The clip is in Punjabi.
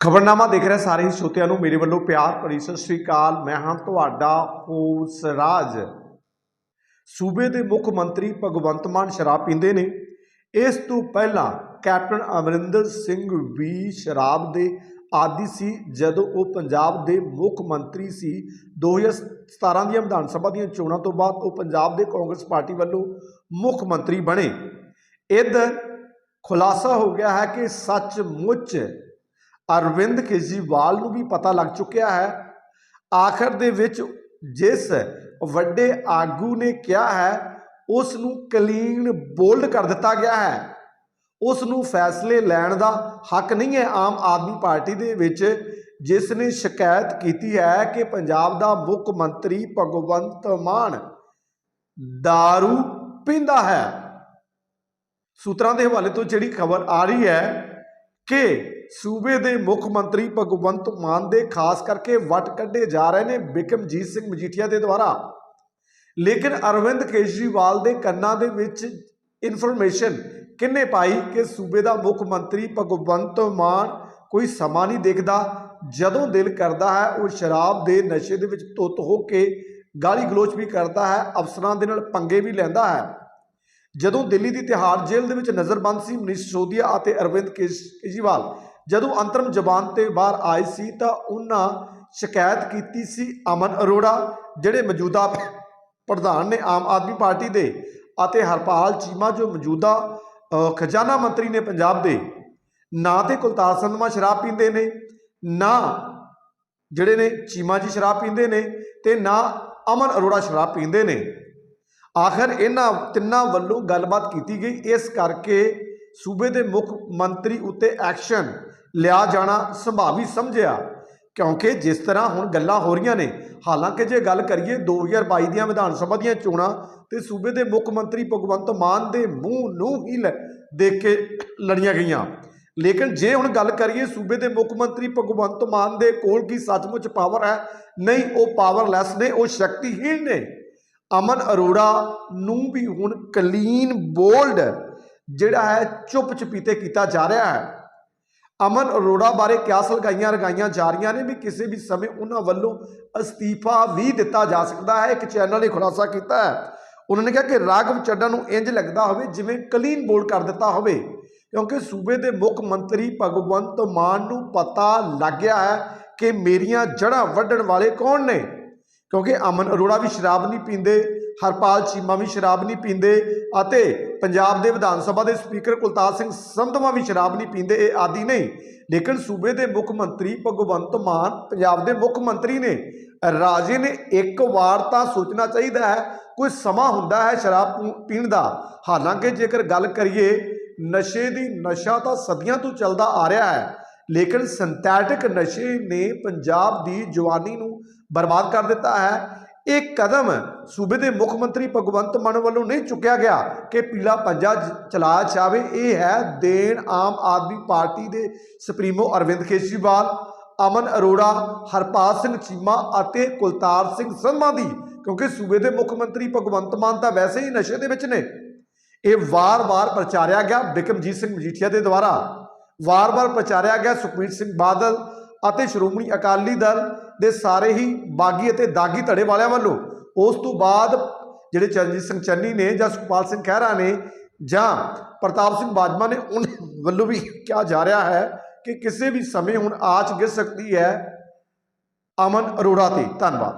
ਖਬਰਨਾਮਾ ਦੇਖ ਰਹੇ ਸਾਰੇ ਹੀ ਸਰੋਤਿਆਂ ਨੂੰ ਮੇਰੇ ਵੱਲੋਂ ਪਿਆਰ ਭਰੀ ਸਤਿ ਸ੍ਰੀ ਅਕਾਲ। ਮੈਂ ਹਾਂ ਤੁਹਾਡਾ ਹੋਸ ਰਾਜ ਸੂਬੇ ਦੇ ਮੁੱਖ ਮੰਤਰੀ ਭਗਵੰਤ ਮਾਨ ਸ਼ਰਾਬ ਪੀਂਦੇ ਨੇ। ਇਸ ਤੋਂ ਪਹਿਲਾਂ ਕੈਪਟਨ ਅਮਰਿੰਦਰ ਸਿੰਘ ਵੀ ਸ਼ਰਾਬ ਦੇ ਆਦੀ ਸੀ। ਜਦੋਂ ਉਹ ਪੰਜਾਬ ਦੇ ਮੁੱਖ ਮੰਤਰੀ ਸੀ 2017 ਦੀਆਂ ਵਿਧਾਨ ਸਭਾ ਦੀਆਂ ਚੋਣਾਂ ਤੋਂ ਬਾਅਦ ਉਹ ਪੰਜਾਬ ਦੇ ਕਾਂਗਰਸ ਪਾਰਟੀ ਵੱਲੋਂ ਮੁੱਖ ਮੰਤਰੀ ਬਣੇ। ਇੱਧਰ ਖੁਲਾਸਾ ਹੋ ਗਿਆ ਹੈ ਕਿ ਸੱਚਮੁੱਚ ਅਰਵਿੰਦ ਕੇਜਰੀਵਾਲ ਨੂੰ ਵੀ ਪਤਾ ਲੱਗ ਚੁੱਕਿਆ ਹੈ। ਆਖਰ ਦੇ ਵਿੱਚ ਜਿਸ ਵੱਡੇ ਆਗੂ ਨੇ ਕਿਹਾ ਹੈ, ਉਸ ਨੂੰ ਕਲੀਨ ਬੋਲਡ ਕਰ ਦਿੱਤਾ ਗਿਆ ਹੈ। ਉਸ ਨੂੰ ਫੈਸਲੇ ਲੈਣ ਦਾ ਹੱਕ ਨਹੀਂ ਹੈ ਆਮ ਆਦਮੀ ਪਾਰਟੀ ਦੇ ਵਿੱਚ, ਜਿਸ ਨੇ ਸ਼ਿਕਾਇਤ ਕੀਤੀ ਹੈ ਕਿ ਪੰਜਾਬ ਦਾ ਮੁੱਖ ਮੰਤਰੀ ਭਗਵੰਤ ਮਾਨ दारू ਪੀਂਦਾ ਹੈ। ਸੂਤਰਾਂ ਦੇ ਹਵਾਲੇ ਤੋਂ ਜਿਹੜੀ ਖਬਰ ਆ ਰਹੀ ਹੈ ਕਿ ਸੂਬੇ ਦੇ ਮੁੱਖ ਮੰਤਰੀ ਭਗਵੰਤ ਮਾਨ ਦੇ ਖਾਸ ਕਰਕੇ ਵਟ ਕੱਢੇ ਜਾ ਰਹੇ ਨੇ ਬਿਕਮਜੀਤ ਸਿੰਘ ਮਜੀਠੀਆ ਦੇ ਦੁਆਰਾ। ਲੇਕਿਨ ਅਰਵਿੰਦ ਕੇਜਰੀਵਾਲ ਦੇ ਕੰਨਾਂ ਦੇ ਵਿੱਚ ਇਨਫੋਰਮੇਸ਼ਨ ਕਿੰਨੇ ਪਾਈ ਕਿ ਸੂਬੇ ਦਾ ਮੁੱਖ ਮੰਤਰੀ ਭਗਵੰਤ ਮਾਨ ਕੋਈ ਸਮਾਂ ਨਹੀਂ ਦੇਖਦਾ, ਜਦੋਂ ਦਿਲ ਕਰਦਾ ਹੈ ਉਹ ਸ਼ਰਾਬ ਦੇ ਨਸ਼ੇ ਦੇ ਵਿੱਚ ਤੁੱਤ ਹੋ ਕੇ ਗਾਲੀ ਗਲੋਚ ਵੀ ਕਰਦਾ ਹੈ, ਅਫਸਰਾਂ ਦੇ ਨਾਲ ਪੰਗੇ ਵੀ ਲੈਂਦਾ ਹੈ। ਜਦੋਂ ਦਿੱਲੀ ਦੀ ਤਿਹਾੜ ਜੇਲ੍ਹ ਦੇ ਵਿੱਚ ਨਜ਼ਰਬੰਦ ਸੀ ਮਨੀਸ਼ ਸੋਦੀਆ ਅਤੇ ਅਰਵਿੰਦ ਕੇਜ- ਕੇਜਰੀਵਾਲ ਜਦੋਂ ਅੰਤਰਮ ਜ਼ਬਾਨ ਤੇ ਬਾਹਰ ਆਏ ਸੀ ਤਾਂ ਉਹਨਾਂ ਸ਼ਿਕਾਇਤ ਕੀਤੀ ਸੀ ਅਮਨ ਅਰੋੜਾ, ਜਿਹੜੇ ਮੌਜੂਦਾ ਪ੍ਰਧਾਨ ਨੇ ਆਮ ਆਦਮੀ ਪਾਰਟੀ ਦੇ ਅਤੇ ਹਰਪਾਲ ਚੀਮਾ ਜੋ ਮੌਜੂਦਾ ਖਜ਼ਾਨਾ ਮੰਤਰੀ ਨੇ ਪੰਜਾਬ ਦੇ, ਨਾ ਤੇ ਕੁਲਤਾਰ ਸੰਧਮਾ ਸ਼ਰਾਬ ਪੀਂਦੇ ਨੇ, ਨਾ ਜਿਹੜੇ ਨੇ ਚੀਮਾ ਜੀ ਸ਼ਰਾਬ ਪੀਂਦੇ ਨੇ ਤੇ ਨਾ ਅਮਨ ਅਰੋੜਾ ਸ਼ਰਾਬ ਪੀਂਦੇ ਨੇ। ਆਖਰ ਇਹਨਾਂ ਤਿੰਨਾਂ ਵੱਲੋਂ ਗੱਲਬਾਤ ਕੀਤੀ ਗਈ। ਇਸ ਕਰਕੇ ਸੂਬੇ ਦੇ ਮੁੱਖ ਮੰਤਰੀ ਉੱਤੇ ਐਕਸ਼ਨ ਲਿਆ ਜਾਣਾ ਸੰਭਾਵੀ ਸਮਝਿਆ। ਕਿਉਂਕਿ ਜਿਸ ਤਰ੍ਹਾਂ ਹੁਣ ਗੱਲਾਂ ਹੋ ਰਹੀਆਂ ਨੇ, ਹਾਲਾਂਕਿ ਜੇ ਗੱਲ ਕਰੀਏ 2022 ਦੀਆਂ ਵਿਧਾਨ ਸਭਾ ਦੀਆਂ ਚੋਣਾਂ, ਤੇ ਸੂਬੇ ਦੇ ਮੁੱਖ ਮੰਤਰੀ ਭਗਵੰਤ ਮਾਨ ਦੇ ਮੂੰਹ ਨੂੰ ਹੀ ਲ- ਦੇਖ ਕੇ ਲੜੀਆਂ ਗਈਆਂ। ਲੇਕਿਨ ਜੇ ਹੁਣ ਗੱਲ ਕਰੀਏ ਸੂਬੇ ਦੇ ਮੁੱਖ ਮੰਤਰੀ ਭਗਵੰਤ ਮਾਨ ਦੇ ਕੋਲ ਕੀ ਸੱਚਮੁੱਚ ਪਾਵਰ ਹੈ? ਨਹੀਂ, ਉਹ ਪਾਵਰਲੈਸ ਨੇ, ਉਹ ਸ਼ਕਤੀਹੀਣ ਨੇ। ਅਮਨ ਅਰੋੜਾ ਨੂੰ ਵੀ ਹੁਣ ਕਲੀਨ ਬੋਲਡ ਜਿਹੜਾ ਹੈ ਚੁੱਪ ਚਪੀਤੇ ਕੀਤਾ ਜਾ ਰਿਹਾ ਹੈ। ਅਮਨ ਅਰੋੜਾ ਬਾਰੇ ਕਿਆਸ ਲਗਾਈਆਂ ਰਗਾਈਆਂ ਜਾ ਰਹੀਆਂ ਨੇ ਵੀ ਕਿਸੇ ਵੀ ਸਮੇਂ ਉਹਨਾਂ ਵੱਲੋਂ ਅਸਤੀਫਾ ਵੀ ਦਿੱਤਾ ਜਾ ਸਕਦਾ ਹੈ। ਇੱਕ ਚੈਨਲ ਨੇ ਖੁਲਾਸਾ ਕੀਤਾ ਹੈ। ਉਹਨਾਂ ਨੇ ਕਿਹਾ ਕਿ ਰਾਘਵ ਚੱਡਾ ਨੂੰ ਇੰਜ ਲੱਗਦਾ ਹੋਵੇ ਜਿਵੇਂ ਕਲੀਨ ਬੋਲਡ ਕਰ ਦਿੱਤਾ ਹੋਵੇ, ਕਿਉਂਕਿ ਸੂਬੇ ਦੇ ਮੁੱਖ ਮੰਤਰੀ ਭਗਵੰਤ ਮਾਨ ਨੂੰ ਪਤਾ ਲੱਗ ਗਿਆ ਹੈ ਕਿ ਮੇਰੀਆਂ ਜੜ੍ਹਾਂ ਵੱਢਣ ਵਾਲੇ ਕੌਣ ਨੇ, ਕਿਉਂਕਿ ਅਮਨ ਅਰੋੜਾ ਵੀ ਸ਼ਰਾਬ ਨਹੀਂ ਪੀਂਦੇ। ਹਰਪਾਲ ਚੀਮਾ ਵੀ ਸ਼ਰਾਬ ਨਹੀਂ ਪੀਂਦੇ ਅਤੇ ਪੰਜਾਬ ਦੇ ਵਿਧਾਨ ਸਭਾ ਦੇ ਸਪੀਕਰ ਕੁਲਤਾਰ ਸਿੰਘ ਸੰਧਵਾ ਵੀ ਸ਼ਰਾਬ ਨਹੀਂ ਪੀਂਦੇ, ਇਹ ਆਦੀ ਨਹੀਂ। ਲੇਕਿਨ ਸੂਬੇ ਦੇ ਮੁੱਖ ਮੰਤਰੀ ਭਗਵੰਤ ਮਾਨ, ਪੰਜਾਬ ਦੇ ਮੁੱਖ ਮੰਤਰੀ ਨੇ ਰਾਜੇ ਨੇ ਇੱਕ ਵਾਰ ਤਾਂ ਸੋਚਣਾ ਚਾਹੀਦਾ ਹੈ, ਕੋਈ ਸਮਾਂ ਹੁੰਦਾ ਹੈ ਸ਼ਰਾਬ ਪੀਣ ਦਾ। ਹਾਲਾਂਕਿ ਜੇਕਰ ਗੱਲ ਕਰੀਏ, ਨਸ਼ੇ ਦੀ ਨਸ਼ਾ ਤਾਂ ਸਦੀਆਂ ਤੋਂ ਚੱਲਦਾ ਆ ਰਿਹਾ ਹੈ, ਲੇਕਿਨ ਸਿੰਥੈਟਿਕ ਨਸ਼ੇ ਨੇ ਪੰਜਾਬ ਦੀ ਜਵਾਨੀ ਨੂੰ ਬਰਬਾਦ ਕਰ ਦਿੱਤਾ ਹੈ। ਇਹ ਕਦਮ ਸੂਬੇ ਦੇ ਮੁੱਖ ਮੰਤਰੀ ਭਗਵੰਤ ਮਾਨ ਵੱਲੋਂ ਨਹੀਂ ਚੁੱਕਿਆ ਗਿਆ ਕਿ ਪੀਲਾ ਪੰਜਾ ਜ- ਚਲਾਇਆ ਜਾਵੇ। ਇਹ ਹੈ ਦੇਣ ਆਮ ਆਦਮੀ ਪਾਰਟੀ ਦੇ ਸੁਪਰੀਮੋ ਅਰਵਿੰਦ ਕੇਜਰੀਵਾਲ, ਅਮਨ ਅਰੋੜਾ, ਹਰਪਾਲ ਸਿੰਘ ਚੀਮਾ ਅਤੇ ਕੁਲਤਾਰ ਸਿੰਘ ਸੰਧਮਾ ਦੀ, ਕਿਉਂਕਿ ਸੂਬੇ ਦੇ ਮੁੱਖ ਮੰਤਰੀ ਭਗਵੰਤ ਮਾਨ ਤਾਂ ਵੈਸੇ ਹੀ ਨਸ਼ੇ ਦੇ ਵਿੱਚ ਨੇ। ਇਹ ਵਾਰ-ਵਾਰ ਪ੍ਰਚਾਰਿਆ ਗਿਆ ਬਿਕਮਜੀਤ ਸਿੰਘ ਮਜੀਠੀਆ ਦੇ ਦੁਆਰਾ। ਵਾਰ-ਵਾਰ ਪ੍ਰਚਾਰਿਆ ਗਿਆ ਸੁਖਬੀਰ ਸਿੰਘ ਬਾਦਲ ਅਤੇ ਸ਼੍ਰੋਮਣੀ ਅਕਾਲੀ ਦਲ ਦੇ ਸਾਰੇ ਹੀ ਬਾਗੀ ਅਤੇ ਦਾਗੀ ਧੜੇ ਵਾਲਿਆਂ ਵੱਲੋਂ ਉਸ ਤੋਂ ਬਾਅਦ ਜਿਹੜੇ ਚਰਨਜੀਤ ਸਿੰਘ ਚੰਨੀ ਨੇ ਜਾਂ ਸੁਖਪਾਲ ਸਿੰਘ ਖਹਿਰਾ ਨੇ ਜਾਂ ਪ੍ਰਤਾਪ ਸਿੰਘ ਬਾਜਵਾ ਨੇ, ਉਹਨਾਂ ਵੱਲੋਂ ਵੀ ਕਿਹਾ ਜਾ ਰਿਹਾ ਹੈ ਕਿ ਕਿਸੇ ਵੀ ਸਮੇਂ ਹੁਣ ਆਚ ਗਿਰ ਸਕਦੀ ਹੈ ਅਮਨ ਅਰੋੜਾ ਤੇ। ਧੰਨਵਾਦ।